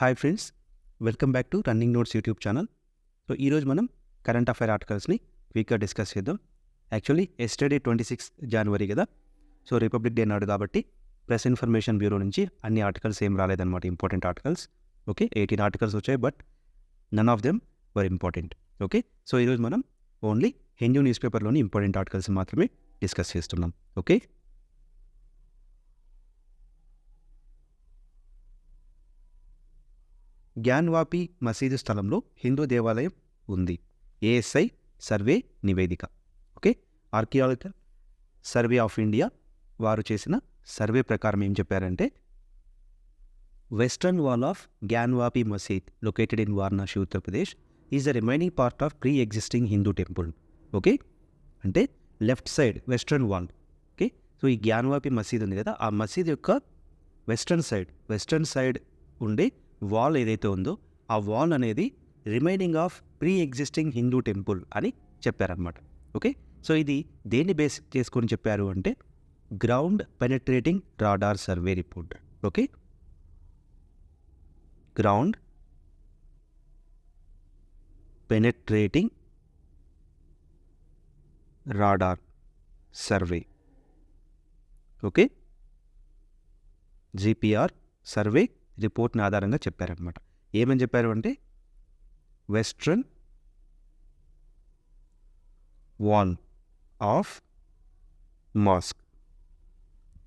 Hi friends welcome back to Running Notes YouTube channel so ఈరోజు మనం current affair ఆర్టికల్స్ని వీక్గా డిస్కస్ చేద్దాం. Actually yesterday twenty six January కదా. సో రిపబ్లిక్ డే నాడు కాబట్టి ప్రెస్ ఇన్ఫర్మేషన్ బ్యూరో నుంచి అన్ని ఆర్టికల్స్ ఏం రాలేదన్నమాట important articles okay eighteen articles వచ్చాయి but none of them were important okay so ఈరోజు మనం ఓన్లీ హిందూ న్యూస్ పేపర్లోని ఇంపార్టెంట్ ఆర్టికల్స్ మాత్రమే డిస్కస్ చేస్తున్నాం. ఓకే గ్యాన్వాపి మసీదు స్థలంలో హిందూ దేవాలయం ఉంది. ఏఎస్ఐ సర్వే నివేదిక. Okay? Archaeological survey of India వారు చేసిన సర్వే ప్రకారం ఏం చెప్పారంటే western wall of Gyanvapi Masjid located in Varanasi Uttar Pradesh is the remaining part of pre existing Hindu temple okay? అంటే left side western wall. Okay? So ఈ గ్యాన్వాపి మసీద్ ఉంది కదా ఆ మసీద్ యొక్క వెస్ట్రన్ సైడ్ వెస్ట్రన్ సైడ్ ఉండే వాల్ ఏదైతే ఉందో ఆ వాల్ అనేది remaining of pre existing Hindu temple అని చెప్పారనమాట ఓకే సో ఇది దేన్ని బేస్ చేసుకొని చెప్పారు అంటే ground penetrating radar survey report okay ground penetrating radar survey okay GPR survey రిపోర్ట్ని ఆధారంగా చెప్పారనమాట ఏమని చెప్పారు అంటే western wall of mosque.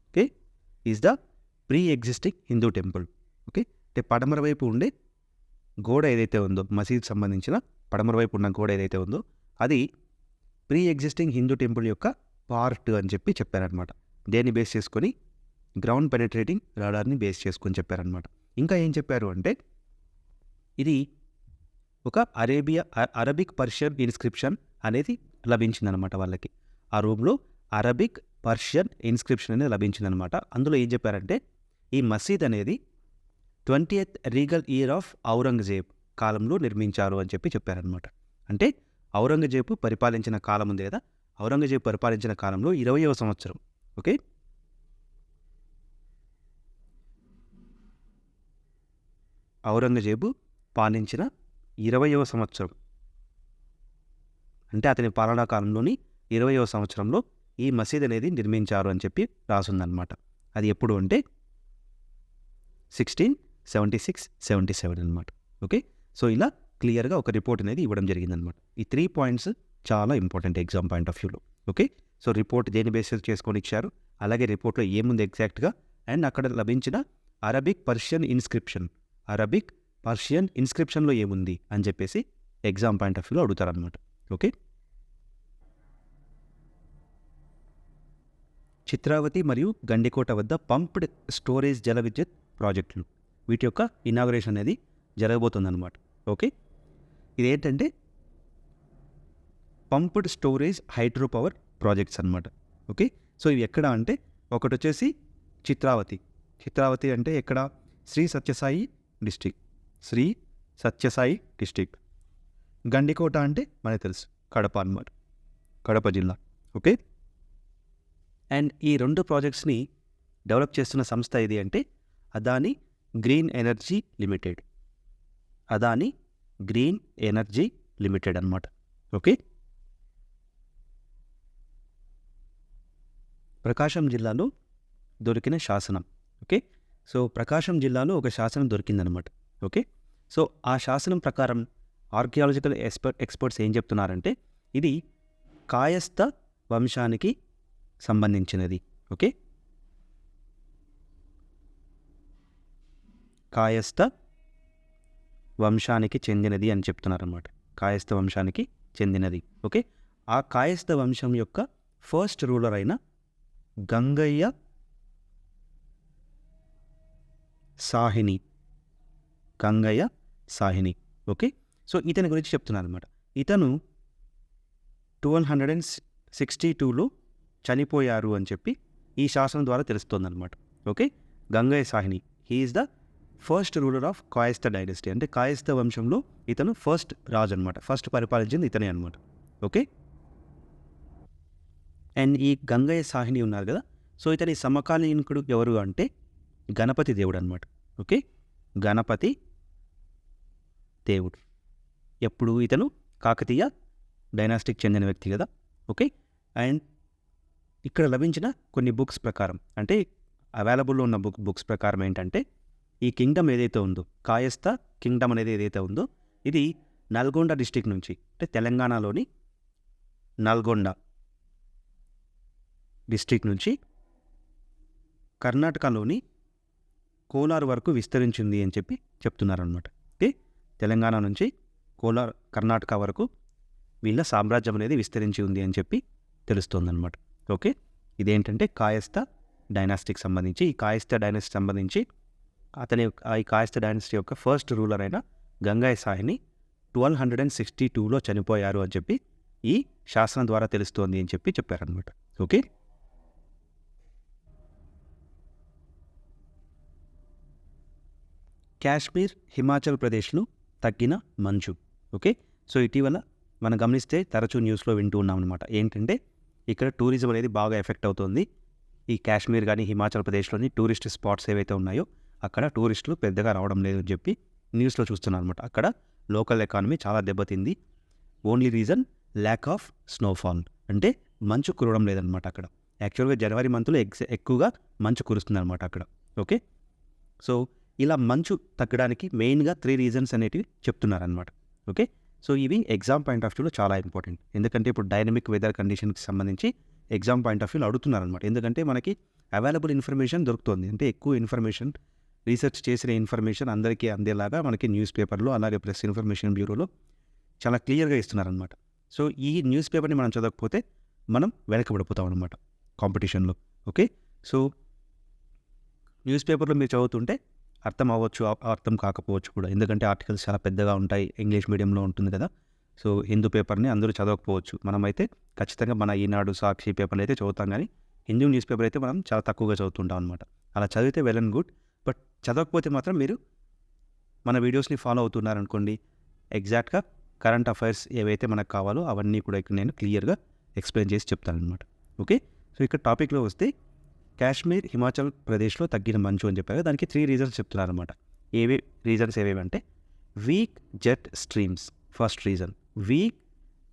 Okay? Is the pre existing Hindu temple. Okay? అంటే పడమర వైపు ఉండే గోడ ఏదైతే ఉందో మసీద్ సంబంధించిన పడమర వైపు ఉన్న గోడ ఏదైతే ఉందో అది ప్రీ ఎగ్జిస్టింగ్ హిందూ టెంపుల్ యొక్క పార్ట్ అని చెప్పి చెప్పారనమాట దేన్ని బేస్ చేసుకొని? గ్రౌండ్ పెనట్రేటింగ్ రాడార్ని బేస్ చేసుకొని చెప్పారనమాట ఇంకా ఏం చెప్పారు అంటే ఇది ఒక అరేబియా అ- అరబిక్ పర్షియన్ ఇన్స్క్రిప్షన్ అనేది లభించిందనమాట వాళ్ళకి. ఆ రూమ్లో అరబిక్ పర్షియన్ ఇన్స్క్రిప్షన్ అనేది లభించిందనమాట. అందులో ఏం చెప్పారంటే ఈ మసీద్ అనేది twenty eighth regal year of Aurangzeb కాలంలో నిర్మించారు అని చెప్పి చెప్పారనమాట. అంటే ఔరంగజేబు పరిపాలించిన కాలం ఉంది కదా ఔరంగజేబు పరిపాలించిన కాలంలో ఇరవయవ సంవత్సరం ఓకే? ఔరంగజేబు పాలించిన ఇరవయవ సంవత్సరం. అంటే అతని పాలనా కాలంలోని ఇరవయవ సంవత్సరంలో ఈ మసీద్ అనేది నిర్మించారు అని చెప్పి రాసుందనమాట అది ఎప్పుడు అంటే sixteen seventy six seventy seven అనమాట ఓకే? సో ఇలా క్లియర్గా ఒక రిపోర్ట్ అనేది ఇవ్వడం జరిగిందనమాట ఈ త్రీ పాయింట్స్ చాలా ఇంపార్టెంట్ ఎగ్జామ్ పాయింట్ ఆఫ్ వ్యూలో. ఓకే? సో రిపోర్ట్ దేని బేసిస్ చేసుకొని ఇచ్చారు? అలాగే రిపోర్ట్లో ఏముంది ఎగ్జాక్ట్గా? అండ్ అక్కడ లభించిన Arabic Persian inscription. Arabic Persian ఇన్స్క్రిప్షన్లో ఏముంది అని చెప్పేసి ఎగ్జామ్ పాయింట్ ఆఫ్ వ్యూలో అడుగుతారనమాట ఓకే చిత్రావతి మరియు గండికోట వద్ద పంప్డ్ స్టోరేజ్ జల విద్యుత్ ప్రాజెక్టులు. వీటి యొక్క ఇనాగరేషన్ అనేది జరగబోతుందన్నమాట. ఓకే ఇదేంటంటే pumped storage hydro power projects అనమాట ఓకే సో ఇవి ఎక్కడ అంటే ఒకటి వచ్చేసి చిత్రావతి. చిత్రావతి అంటే ఎక్కడ? శ్రీ సత్యసాయి డిస్టిక్ శ్రీ సత్యసాయి డిస్టిక్ గండికోట అంటే మనకు తెలుసు. కడప అన్మార్ కడప జిల్లా. ఓకే? అండ్ ఈ రెండు ప్రాజెక్ట్స్ని డెవలప్ చేస్తున్న సంస్థ ఏది అంటే Adani green energy limited. Adani green energy limited అన్నమాట. ఓకే? ప్రకాశం జిల్లాలో దొరికిన శాసనం. ఓకే? సో ప్రకాశం జిల్లాలో ఒక శాసనం దొరికిందనమాట. ఓకే? సో ఆ శాసనం ప్రకారం ఆర్కియాలజికల్ ఎక్స్పర్ట్ ఎక్స్పర్ట్స్ ఏం చెప్తున్నారంటే ఇది కాయస్థ వంశానికి సంబంధించినది. ఓకే? కాయస్థ వంశానికి చెందినది అని చెప్తున్నారన్నమాట కాయస్థ వంశానికి చెందినది. ఓకే? ఆ కాయస్థ వంశం యొక్క ఫస్ట్ రూలర్ అయిన గంగయ్య సాహిని. గంగయ్య సాహిని. ఓకే? సో ఇతని గురించి చెప్తున్నాను అనమాట ఇతను ట్వెల్వ్ హండ్రెడ్ అండ్ సిక్స్టీ టూలో చనిపోయారు అని చెప్పి ఈ శాసనం ద్వారా తెలుస్తోందనమాట okay? Gangayya Sahini. He is the first ruler of Kayastha dynasty అంటే కాయస్థ వంశంలో ఇతను ఫస్ట్ రాజు అనమాట ఫస్ట్ పరిపాలించింది ఇతనే అనమాట ఓకే? అండ్ ఈ గంగయ్య సాహిని ఉన్నారు కదా? సో ఇతని సమకాలీనుకుడు ఎవరు అంటే గణపతి దేవుడు అనమాట ఓకే? గణపతి దేవుడు. ఎప్పుడు ఇతను కాకతీయ డైనాస్టిక్ చెందిన వ్యక్తి కదా. ఓకే? అండ్ ఇక్కడ లభించిన కొన్ని బుక్స్ ప్రకారం అంటే అవైలబుల్లో ఉన్న బుక్ బుక్స్ ప్రకారం ఏంటంటే ఈ కింగ్డమ్ ఏదైతే ఉందో కాయస్థ కింగ్డమ్ అనేది ఏదైతే ఉందో ఇది నల్గొండ డిస్టిక్ నుంచి అంటే తెలంగాణలోని నల్గొండ డిస్టిక్ నుంచి కర్ణాటకలోని కోలార్ వరకు విస్తరించింది అని చెప్పి చెప్తున్నారనమాట ఓకే తెలంగాణ నుంచి కోలార్ కర్ణాటక వరకు వీళ్ళ సామ్రాజ్యం అనేది విస్తరించి ఉంది అని చెప్పి తెలుస్తోందనమాట ఓకే? ఇదేంటంటే కాయస్థ డైనాస్టిక్ సంబంధించి ఈ కాయస్థ డైనాస్టీ సంబంధించి అతని ఈ కాయస్థ డైనాసిటీ యొక్క ఫస్ట్ రూలర్ అయిన గంగాయ సాయిని ట్వెల్వ్ హండ్రెడ్ అండ్ సిక్స్టీ టూలో చనిపోయారు అని చెప్పి ఈ శాసనం ద్వారా తెలుస్తోంది అని చెప్పి చెప్పారనమాట ఓకే? కాశ్మీర్ హిమాచల్ ప్రదేశ్లో తగ్గిన మంచు. ఓకే? సో ఇటీవల మనం గమనిస్తే తరచూ న్యూస్లో వింటూ ఉన్నాం అనమాట ఏంటంటే ఇక్కడ టూరిజం అనేది బాగా ఎఫెక్ట్ అవుతుంది. ఈ కాశ్మీర్ కానీ హిమాచల్ ప్రదేశ్లోని టూరిస్ట్ స్పాట్స్ ఏవైతే ఉన్నాయో అక్కడ టూరిస్టులు పెద్దగా రావడం లేదని చెప్పి న్యూస్లో చూస్తున్నారు అనమాట అక్కడ లోకల్ ఎకానమీ చాలా దెబ్బతింది. Only reason lack of snowfall అంటే మంచు కురవడం లేదనమాట అక్కడ. యాక్చువల్గా జనవరి మంత్లో ఎక్స్ ఎక్కువగా మంచు కురుస్తుంది అనమాట అక్కడ. ఓకే? సో ఇలా మంచు తగ్గడానికి మెయిన్గా త్రీ రీజన్స్ అనేటివి చెప్తున్నారనమాట ఓకే? సో ఇవి ఎగ్జామ్ పాయింట్ ఆఫ్ వ్యూలో చాలా ఇంపార్టెంట్ ఎందుకంటే ఇప్పుడు డైనమిక్ వెదర్ కండిషన్కి సంబంధించి ఎగ్జామ్ పాయింట్ ఆఫ్ వ్యూలో అడుగుతున్నారనమాట ఎందుకంటే మనకి అవైలబుల్ ఇన్ఫర్మేషన్ దొరుకుతుంది. అంటే ఎక్కువ ఇన్ఫర్మేషన్ రీసెర్చ్ చేసిన ఇన్ఫర్మేషన్ అందరికీ అందేలాగా మనకి న్యూస్ పేపర్లో అలాగే ప్రెస్ ఇన్ఫర్మేషన్ బ్యూరోలో చాలా క్లియర్గా ఇస్తున్నారనమాట సో ఈ న్యూస్ పేపర్ని మనం చదవకపోతే మనం వెనకబడిపోతాం అనమాట కాంపిటీషన్లో ఓకే? సో న్యూస్ పేపర్లో మీరు చదువుతుంటే అర్థం అవ్వచ్చు అర్థం కాకపోవచ్చు కూడా. ఎందుకంటే ఆర్టికల్స్ చాలా పెద్దగా ఉంటాయి ఇంగ్లీష్ మీడియంలో ఉంటుంది కదా. సో హిందూ పేపర్ని అందరూ చదవకపోవచ్చు. మనమైతే ఖచ్చితంగా మన ఈనాడు సాక్షి పేపర్లు అయితే చదువుతాం కానీ హిందూ న్యూస్ పేపర్ అయితే మనం చాలా తక్కువగా చదువుతుంటాం అనమాట అలా చదివితే వెల్ అండ్ గుడ్. బట్ చదవకపోతే మాత్రం మీరు మన వీడియోస్ని ఫాలో అవుతున్నారనుకోండి ఎగ్జాక్ట్గా కరెంట్ అఫైర్స్ ఏవైతే మనకు కావాలో అవన్నీ కూడా ఇక్కడ నేను క్లియర్గా ఎక్స్ప్లెయిన్ చేసి చెప్తాను అనమాట ఓకే? సో ఇక్కడ టాపిక్లో వస్తే కాశ్మీర్ హిమాచల్ ప్రదేశ్లో తగ్గిన మంచు అని చెప్పారు. దానికి త్రీ రీజన్స్ చెప్తున్నారు అనమాట ఏవి రీజన్స్ ఏవేవి అంటే weak jet streams first reason weak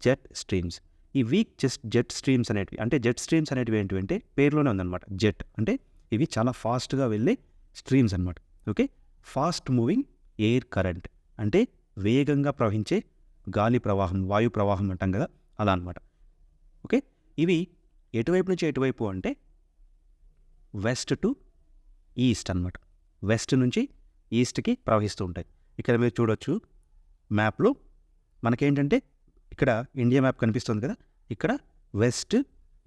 jet streams ఈ వీక్ జెస్ట్ జెట్ స్ట్రీమ్స్ అనేటివి అంటే జెట్ స్ట్రీమ్స్ అనేటివి ఏంటివంటే పేరులోనే ఉందన్నమాట. జెట్ అంటే ఇవి చాలా ఫాస్ట్గా వెళ్ళే స్ట్రీమ్స్ అనమాట okay fast moving air current అంటే వేగంగా ప్రవహించే గాలి ప్రవాహం వాయు ప్రవాహం అంటాం కదా అలా అనమాట ఓకే ఇవి ఎటువైపు నుంచి ఎటువైపు అంటే వెస్ట్ టు ఈస్ట్ అన్నమాట. వెస్ట్ నుంచి ఈస్ట్కి ప్రవహిస్తూ ఉంటాయి. ఇక్కడ మీరు చూడొచ్చు మ్యాప్లో మనకేంటంటే ఇక్కడ ఇండియా మ్యాప్ కనిపిస్తుంది కదా ఇక్కడ వెస్ట్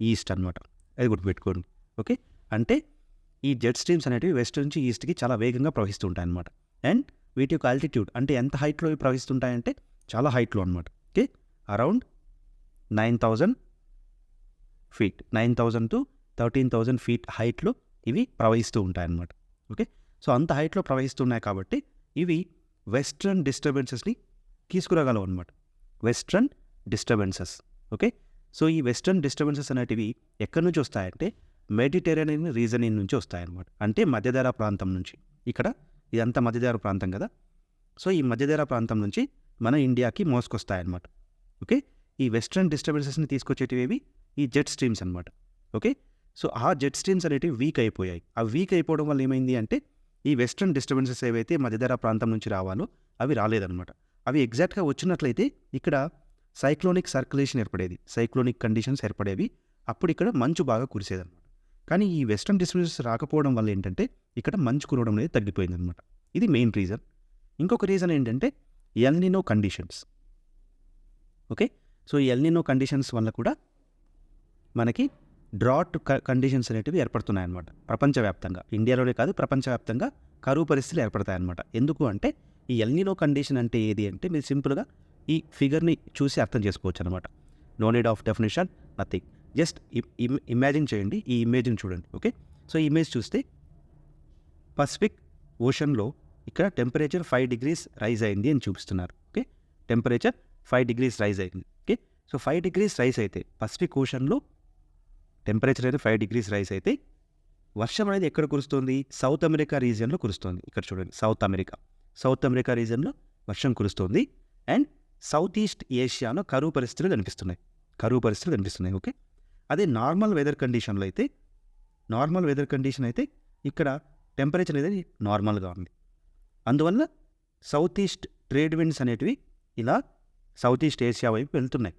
ఈస్ట్ అన్నమాట. అది గుర్తుపెట్టుకోండి. ఓకే? అంటే ఈ జెట్ స్ట్రీమ్స్ అనేటివి వెస్ట్ నుంచి ఈస్ట్కి చాలా వేగంగా ప్రవహిస్తూ ఉంటాయి అనమాట అండ్ వీటి యొక్క ఆల్టిట్యూడ్ అంటే ఎంత హైట్లో ప్రవహిస్తుంటాయంటే చాలా హైట్లో అనమాట okay? Around nine thousand feet. Nine thousand to thirteen thousand feet హైట్లో ఇవి ప్రవహిస్తూ ఉంటాయన్నమాట. ఓకే? సో అంత హైట్లో ప్రవహిస్తున్నాయి కాబట్టి ఇవి వెస్ట్రన్ డిస్టర్బెన్సెస్ని తీసుకురాగలవు అనమాట వెస్ట్రన్ డిస్టర్బెన్సెస్. ఓకే? సో ఈ వెస్ట్రన్ డిస్టర్బెన్సెస్ అనేటివి ఎక్కడి నుంచి వస్తాయంటే మెడిటేరియన్ రీజనింగ్ నుంచి వస్తాయన్నమాట. అంటే మధ్యధరా ప్రాంతం నుంచి. ఇక్కడ ఇదంతా మధ్యధరా ప్రాంతం కదా? సో ఈ మధ్యధరా ప్రాంతం నుంచి మన ఇండియాకి మోసుకొస్తాయన్నమాట. ఓకే? ఈ వెస్ట్రన్ డిస్టర్బెన్సెస్ని తీసుకొచ్చేటివి ఈ జెట్ స్ట్రీమ్స్ అనమాట ఓకే? సో ఆ జెట్ స్ట్రీమ్స్ అనేటివి వీక్ అయిపోయాయి. ఆ వీక్ అయిపోవడం వల్ల ఏమైంది అంటే ఈ వెస్ట్రన్ డిస్టర్బెన్సెస్ ఏవైతే మధ్యధరా ప్రాంతం నుంచి రావాలో అవి రాలేదన్నమాట. అవి ఎగ్జాక్ట్గా వచ్చినట్లయితే ఇక్కడ సైక్లోనిక్ సర్క్యులేషన్ ఏర్పడేది. సైక్లోనిక్ కండిషన్స్ ఏర్పడేవి. అప్పుడు ఇక్కడ మంచు బాగా కురిసేదన్నమాట. కానీ ఈ వెస్ట్రన్ డిస్టర్బెన్సెస్ రాకపోవడం వల్ల ఏంటంటే ఇక్కడ మంచు కురవడం అనేది తగ్గిపోయిందనమాట ఇది మెయిన్ రీజన్ ఇంకొక రీజన్ ఏంటంటే El Nino conditions okay so ఈ ఎల్నినో కండిషన్స్ వల్ల కూడా మనకి డ్రాట్ కండిషన్స్ అనేటివి ఏర్పడుతున్నాయి అనమాట ప్రపంచవ్యాప్తంగా. ఇండియాలోనే కాదు ప్రపంచవ్యాప్తంగా కరువు పరిస్థితులు ఏర్పడతాయన్నమాట. ఎందుకు అంటే ఈ ఎల్నినో కండిషన్ అంటే ఏది అంటే మీరు సింపుల్గా ఈ ఫిగర్ని చూసి అర్థం చేసుకోవచ్చు అనమాట no need of definition nothing just imagine చేయండి ఈ ఇమేజ్ని చూడండి ఓకే? సో ఈ ఇమేజ్ చూస్తే పసిఫిక్ ఓషన్లో ఇక్కడ టెంపరేచర్ ఫైవ్ డిగ్రీస్ రైజ్ అయింది అని చూపిస్తున్నారు okay? Temperature five degrees rise అయింది okay? So five degrees rise అయితే పసిఫిక్ ఓషన్లో టెంపరేచర్ అయితే ఫైవ్ డిగ్రీస్ రైస్ అయితే వర్షం అనేది ఎక్కడ కురుస్తుంది? సౌత్ అమెరికా రీజియన్లో కురుస్తుంది. ఇక్కడ చూడండి సౌత్ అమెరికా. సౌత్ అమెరికా రీజియన్లో వర్షం కురుస్తోంది. అండ్ సౌత్ ఈస్ట్ ఏషియాలో కరువు పరిస్థితులు కనిపిస్తున్నాయి. కరువు పరిస్థితులు కనిపిస్తున్నాయి ఓకే? అదే నార్మల్ వెదర్ కండిషన్లో అయితే నార్మల్ వెదర్ కండిషన్ అయితే ఇక్కడ టెంపరేచర్ అనేది నార్మల్గా ఉంది. అందువల్ల సౌత్ ఈస్ట్ ట్రేడ్ విండ్స్ అనేటివి ఇలా సౌత్ ఈస్ట్ ఏషియా వైపు వెళ్తున్నాయి.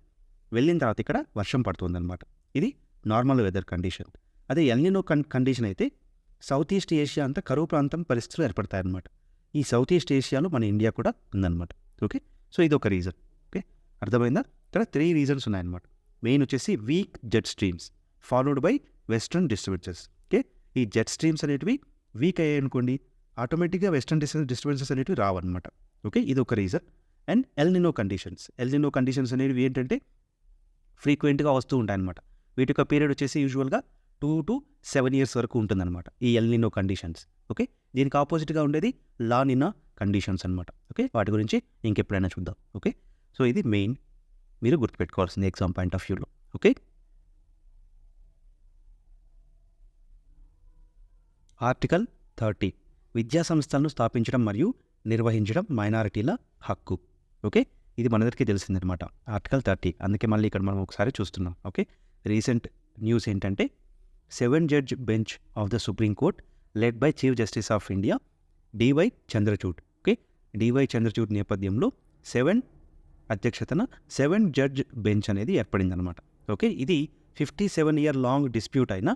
వెళ్ళిన తర్వాత ఇక్కడ వర్షం పడుతుందన్నమాట. ఇది నార్మల్ వెదర్ కండిషన్ అదే ఎల్నినో కన్ కండిషన్ అయితే సౌత్ ఈస్ట్ ఏషియా అంతా కరువు ప్రాంతం పరిస్థితులు ఏర్పడతాయన్నమాట. ఈ సౌత్ ఈస్ట్ ఏషియాలో మన ఇండియా కూడా ఉందన్నమాట. ఓకే సో ఇది ఒక రీజన్ ఓకే అర్థమైందా? ఇక్కడ త్రీ రీజన్స్ ఉన్నాయన్నమాట. మెయిన్ వచ్చేసి weak jet streams followed by western disturbances okay ఈ జెట్ స్ట్రీమ్స్ అనేటివి వీక్ అయ్యాయి అనుకోండి ఆటోమేటిక్గా వెస్ట్రన్ డిస్టర్బెన్స్ డిస్టర్బెన్సెస్ అనేటివి రావన్నమాట. ఓకే ఇది ఒక reason and El Nino conditions El Nino conditions అనేవి ఏంటంటే ఫ్రీక్వెంట్గా వస్తూ ఉంటాయన్నమాట. వీటి యొక్క పీరియడ్ వచ్చేసి యూజువల్గా టూ టు సెవెన్ ఇయర్స్ వరకు ఉంటుందన్నమాట ఈ ఎల్నినో కండిషన్స్ ఓకే దీనికి ఆపోజిట్గా ఉండేది లానినా కండిషన్స్ అనమాట ఓకే వాటి గురించి ఇంకెప్పుడైనా చూద్దాం ఓకే సో ఇది మెయిన్ మీరు గుర్తుపెట్టుకోవాల్సింది ఎగ్జామ్ పాయింట్ ఆఫ్ వ్యూలో ఓకే ఆర్టికల్ థర్టీ విద్యా సంస్థలను స్థాపించడం మరియు నిర్వహించడం మైనారిటీల హక్కు ఓకే ఇది మనందరికీ తెలిసిందనమాట ఆర్టికల్ థర్టీ అందుకే మళ్ళీ ఇక్కడ మనం ఒకసారి చూస్తున్నాం ఓకే రీసెంట్ న్యూస్ ఏంటంటే seven judge bench of the supreme court led by chief justice of India D Y Chandrachud okay D Y Chandrachud నేపథ్యంలో సెవెన్ అధ్యక్షతన సెవెన్ జడ్జ్ బెంచ్ అనేది ఏర్పడిందనమాట ఓకే ఇది fifty seven year long dispute అయిన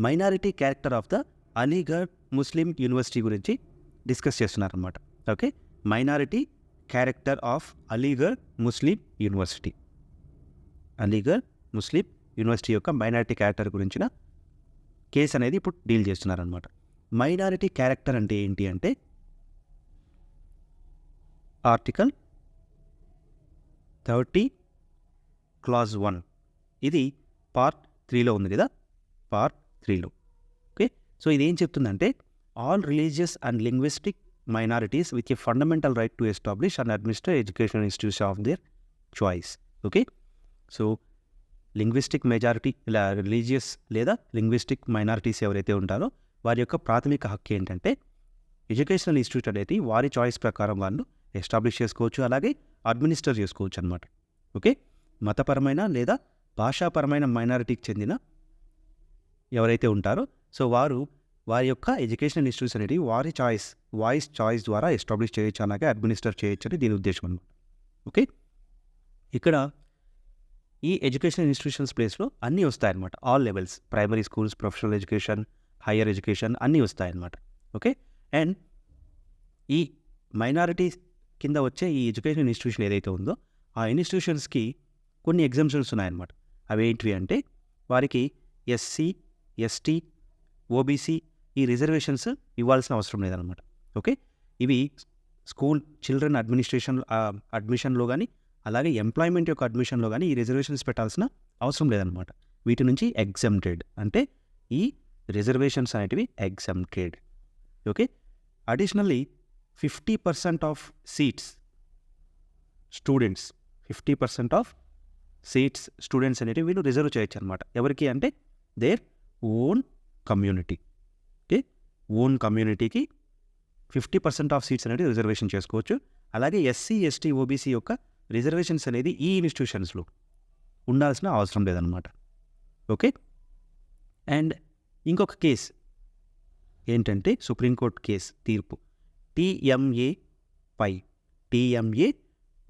minority character of the Aligarh Muslim University గురించి discuss చేస్తున్నారన్నమాట. Okay minority character of Aligarh Muslim University Aligarh Muslim University యొక్క minority character గురించిన case అనేది ఇప్పుడు డీల్ చేస్తున్నారనమాట మైనారిటీ క్యారెక్టర్ అంటే ఏంటి అంటే ఆర్టికల్ థర్టీ క్లాజ్ వన్. ఇది పార్ట్ త్రీలో ఉంది కదా? పార్ట్ త్రీలో. ఓకే? సో ఇది ఏం చెప్తుందంటే all religious and linguistic minorities with a fundamental right to establish and administer educational institution of their choice. Okay? So linguistic majority ఇలా రిలీజియస్ లేదా లింగ్విస్టిక్ మైనారిటీస్ ఎవరైతే ఉంటారో వారి యొక్క ప్రాథమిక హక్కు ఏంటంటే ఎడ్యుకేషనల్ ఇన్స్టిట్యూట్ అనేది వారి చాయిస్ ప్రకారం వాళ్ళు ఎస్టాబ్లిష్ చేసుకోవచ్చు అలాగే అడ్మినిస్టర్ చేసుకోవచ్చు అనమాట ఓకే? మతపరమైన లేదా భాషాపరమైన మైనారిటీకి చెందిన ఎవరైతే ఉంటారో సో వారు వారి యొక్క ఎడ్యుకేషనల్ ఇన్స్టిట్యూట్స్ అనేవి వారి చాయిస్ వాయిస్ చాయిస్ ద్వారా ఎస్టాబ్లిష్ చేయొచ్చు అలాగే అడ్మినిస్టర్ చేయొచ్చు అని దీని ఉద్దేశం అనమాట ఓకే? ఇక్కడ ఈ ఎడ్యుకేషనల్ ఇన్స్టిట్యూషన్స్ ప్లేస్లో అన్నీ వస్తాయన్నమాట. All levels primary schools professional education higher education అన్నీ వస్తాయన్నమాట. ఓకే? అండ్ ఈ మైనారిటీ కింద వచ్చే ఈ ఎడ్యుకేషన్ ఇన్స్టిట్యూషన్ ఏదైతే ఉందో ఆ ఇన్స్టిట్యూషన్స్కి కొన్ని ఎగ్జామ్షన్స్ ఉన్నాయన్నమాట. అవి ఏంటివి అంటే వారికి ఎస్సీ ఎస్టీ ఓబీసీ ఈ రిజర్వేషన్స్ ఇవ్వాల్సిన అవసరం లేదనమాట ఓకే? ఇవి స్కూల్ చిల్డ్రన్ అడ్మినిస్ట్రేషన్ అడ్మిషన్లో కానీ అలాగే ఎంప్లాయ్మెంట్ యొక్క అడ్మిషన్లో కానీ ఈ రిజర్వేషన్స్ పెట్టాల్సిన అవసరం లేదనమాట వీటి నుంచి ఎగ్జమ్టెడ్ అంటే ఈ రిజర్వేషన్స్ అనేటివి exempted okay additionally fifty percent of seats students fifty percent of seats students అనేటివి వీళ్ళు రిజర్వ్ చేయొచ్చు అనమాట ఎవరికి అంటే their own community okay own కమ్యూనిటీకి ఫిఫ్టీ పర్సెంట్ ఆఫ్ సీట్స్ అనేవి రిజర్వేషన్ చేసుకోవచ్చు. అలాగే ఎస్సీ ఎస్టీ ఓబీసీ యొక్క రిజర్వేషన్స్ అనేది ఈ ఇన్స్టిట్యూషన్స్లో ఉండాల్సిన అవసరం లేదనమాట ఓకే? అండ్ ఇంకొక కేస్ ఏంటంటే సుప్రీంకోర్టు కేస్ తీర్పు. TMA Pai TMA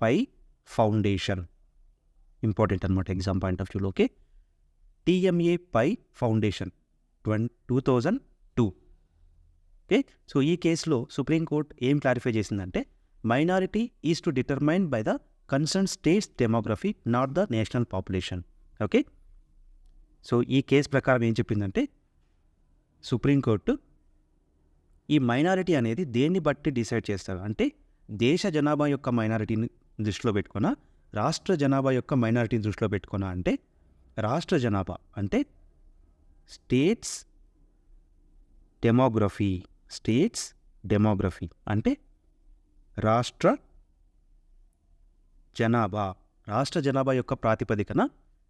Pai foundation. Important అనమాట ఎగ్జామ్ పాయింట్ ఆఫ్ వ్యూలో okay? TMA Pai foundation ట్వం two thousand two. Okay? So ఈ కేసులో సుప్రీంకోర్టు ఏం క్లారిఫై చేసిందంటే minority is to determine by the concern states demography not the national population okay so ఈ case ప్రకారం ఏం చెప్పిందంటే సుప్రీంకోర్టు ఈ మైనారిటీ అనేది దేన్ని బట్టి డిసైడ్ చేస్తారు? అంటే దేశ జనాభా యొక్క మైనారిటీని దృష్టిలో పెట్టుకున్నా రాష్ట్ర జనాభా యొక్క మైనారిటీని దృష్టిలో పెట్టుకున్నా అంటే రాష్ట్ర జనాభా అంటే స్టేట్స్ డెమోగ్రఫీ స్టేట్స్ డెమోగ్రఫీ అంటే రాష్ట్ర జనాభా రాష్ట్ర జనాభా యొక్క ప్రాతిపదికన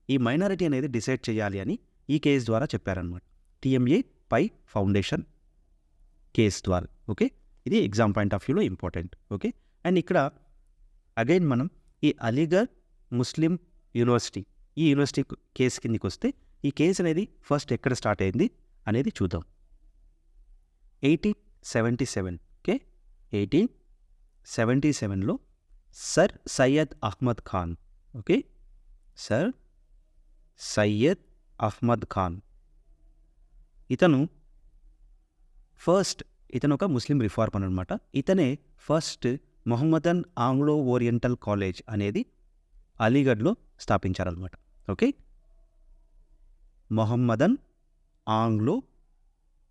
ఈ మైనారిటీ అనేది డిసైడ్ చేయాలి అని ఈ కేసు ద్వారా చెప్పారనమాట టీఎంఏ పై ఫౌండేషన్ కేస్ ద్వారా ఓకే? ఇది ఎగ్జామ్ పాయింట్ ఆఫ్ వ్యూలో ఇంపార్టెంట్ ఓకే? అండ్ ఇక్కడ అగైన్ మనం ఈ అలీగఢ్ ముస్లిం యూనివర్సిటీ ఈ యూనివర్సిటీ కేసు కిందకి వస్తే ఈ కేసు అనేది ఫస్ట్ ఎక్కడ స్టార్ట్ అయింది అనేది చూద్దాం. Eighteen seventy seven okay? Eighteen seventy సెవెన్లో sir Syed Ahmad Khan okay sir Syed Ahmad Khan ఇతను ఫస్ట్ ఇతను ఒక ముస్లిం రిఫార్మర్ అనమాట ఇతనే first Mohammedan Anglo Oriental college అనేది అలీగఢ్లో స్థాపించారనమాట okay Mohammedan Anglo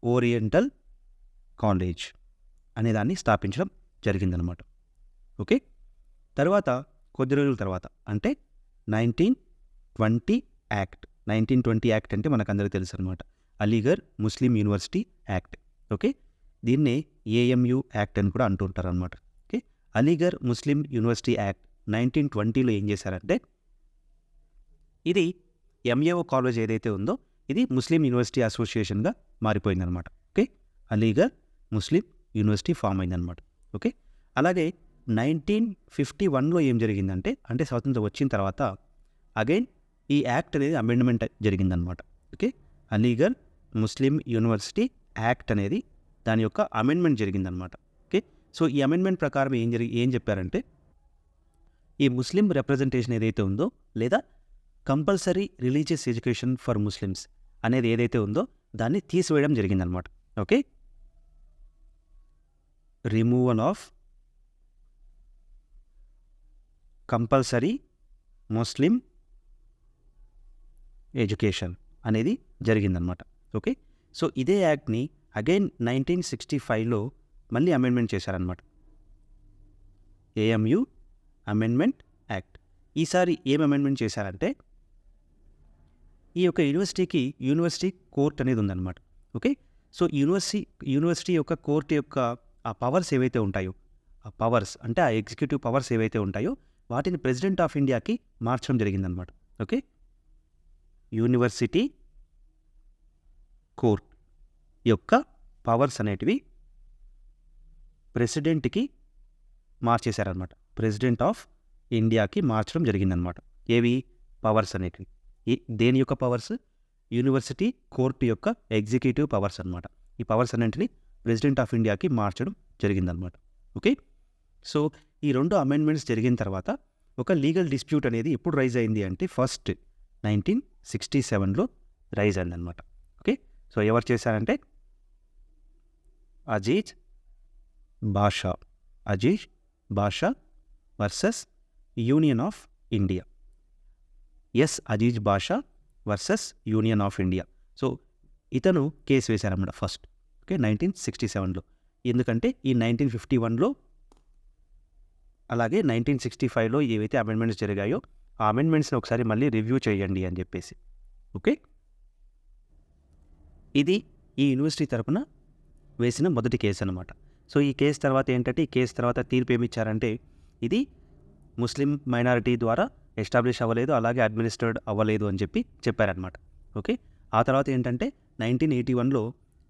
Oriental college అనే దాన్ని స్థాపించడం జరిగిందనమాట ఓకే తర్వాత కొద్ది రోజుల తర్వాత అంటే nineteen twenty act nineteen twenty act అంటే మనకు అందరికీ తెలుసు అనమాట Aligarh Muslim university act. Okay? దీన్నే ఏఎంయు యాక్ట్ అని కూడా అంటుంటారు అనమాట okay? Aligarh Muslim university act nineteen ట్వంటీలో ఏం చేశారంటే ఇది ఎంఏఓ కాలేజ్ ఏదైతే ఉందో ఇది ముస్లిం యూనివర్సిటీ అసోసియేషన్గా మారిపోయిందనమాట okay? Aligarh Muslim University form అయిందనమాట ఓకే? అలాగే నైన్టీన్ ఫిఫ్టీ వన్లో ఏం జరిగిందంటే అంటే స్వాతంత్రం వచ్చిన తర్వాత అగైన్ ఈ యాక్ట్ అనేది అమెండ్మెంట్ జరిగిందనమాట okay? Aligarh Muslim University act అనేది దాని యొక్క అమెండ్మెంట్ జరిగిందనమాట ఓకే? సో ఈ అమెండ్మెంట్ ప్రకారం ఏం జరిగి ఏం చెప్పారంటే ఈ ముస్లిం రిప్రజెంటేషన్ ఏదైతే ఉందో లేదా compulsory religious education for Muslims అనేది ఏదైతే ఉందో దాన్ని తీసివేయడం జరిగిందనమాట okay? Removal of compulsory Muslim education అనేది జరిగిందనమాట ఓకే? సో ఇదే యాక్ట్ని అగైన్ నైన్టీన్ సిక్స్టీ ఫైవ్లో మళ్ళీ అమెండ్మెంట్ చేశారనమాట ఏఎంయు అమెండ్మెంట్ యాక్ట్. ఈసారి ఏం అమెండ్మెంట్ చేశారంటే ఈ యొక్క యూనివర్సిటీకి యూనివర్సిటీ కోర్ట్ అనేది ఉందన్నమాట. ఓకే? సో యూనివర్సిటీ యూనివర్సిటీ యొక్క కోర్ట్ యొక్క ఆ పవర్స్ ఏవైతే ఉంటాయో ఆ పవర్స్ అంటే ఆ ఎగ్జిక్యూటివ్ పవర్స్ ఏవైతే ఉంటాయో వాటిని ప్రెసిడెంట్ ఆఫ్ ఇండియాకి మార్చడం జరిగిందనమాట ఓకే యూనివర్సిటీ కోర్ట్ యొక్క పవర్స్ అనేటివి ప్రెసిడెంట్కి మార్చేశారనమాట ప్రెసిడెంట్ ఆఫ్ ఇండియాకి మార్చడం జరిగిందనమాట ఏవి? పవర్స్ అనేటివి. దేని యొక్క పవర్స్ యూనివర్సిటీ కోర్టు యొక్క ఎగ్జిక్యూటివ్ పవర్స్ అనమాట ఈ పవర్స్ అన్నింటిని ప్రెసిడెంట్ ఆఫ్ ఇండియాకి మార్చడం జరిగిందనమాట ఓకే సో ఈ రెండు అమెండ్మెంట్స్ జరిగిన తర్వాత ఒక లీగల్ డిస్ప్యూట్ అనేది ఎప్పుడు రైజ్ అయింది అంటే ఫస్ట్ నైన్టీన్ సిక్స్టీ సెవెన్లో రైజ్ అయిందనమాట ఓకే సో ఎవరు చేశారంటే? Aziz Basha. Aziz Basha versus union of India. S Aziz Basha versus union of India. So ఇతను కేసు వేశారన్నమాట ఫస్ట్ ఓకే నైన్టీన్ సిక్స్టీ సెవెన్లో ఎందుకంటే ఈ నైన్టీన్ ఫిఫ్టీ వన్లో అలాగే నైన్టీన్ సిక్స్టీ ఫైవ్లో ఏవైతే అమెండ్మెంట్స్ జరిగాయో ఆ అమెండ్మెంట్స్ని ఒకసారి మళ్ళీ రివ్యూ చేయండి అని చెప్పేసి. ఓకే? ఇది ఈ యూనివర్సిటీ తరపున వేసిన మొదటి కేసు అనమాట సో ఈ కేసు తర్వాత ఏంటంటే ఈ కేసు తర్వాత తీర్పు ఏమిచ్చారంటే ఇది ముస్లిం మైనారిటీ ద్వారా ఎస్టాబ్లిష్ అవ్వలేదు అలాగే అడ్మినిస్టర్డ్ అవ్వలేదు అని చెప్పి చెప్పారనమాట ఓకే? ఆ తర్వాత ఏంటంటే నైన్టీన్ ఎయిటీ వన్లో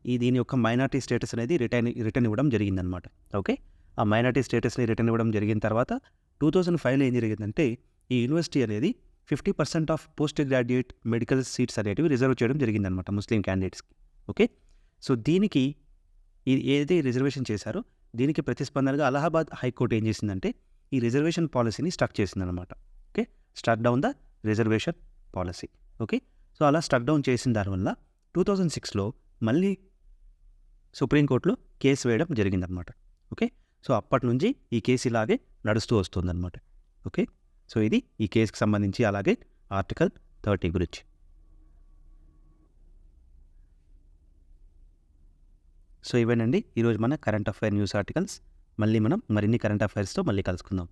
ఈ దీని యొక్క మైనార్టీ స్టేటస్ అనేది రిటర్న్ రిటర్న్ ఇవ్వడం జరిగిందనమాట ఓకే? ఆ మైనార్టీ స్టేటస్ని రిటర్న్ ఇవ్వడం జరిగిన తర్వాత టూ థౌజండ్ ఫైవ్లో ఏం జరిగిందంటే ఈ యూనివర్సిటీ అనేది fifty percent of post graduate medical seats అనేటివి రిజర్వ్ చేయడం జరిగిందనమాట ముస్లిం క్యాండిడేట్స్కి ఓకే? సో దీనికి ఇది ఏదైతే రిజర్వేషన్ చేశారో దీనికి ప్రతిస్పందనగా అలహాబాద్ హైకోర్టు ఏం చేసిందంటే ఈ రిజర్వేషన్ పాలసీని స్టక్ చేసిందనమాట okay? Stuck down the reservation policy. Okay? So అలా స్టక్ డౌన్ చేసిన దానివల్ల టూ థౌజండ్ సిక్స్లో మళ్ళీ సుప్రీంకోర్టులో కేసు వేయడం జరిగిందనమాట ఓకే? సో అప్పటి నుంచి ఈ కేసు ఇలాగే నడుస్తూ వస్తుందన్నమాట. ఓకే? సో ఇది ఈ కేసుకి సంబంధించి అలాగే ఆర్టికల్ థర్టీ గురించి. సో ఇవేనండి. ఈరోజు మన కరెంట్ అఫైర్ న్యూస్ ఆర్టికల్స్. మళ్ళీ మనం మరిన్ని కరెంట్ అఫైర్స్తో మళ్ళీ కలుసుకుందాం.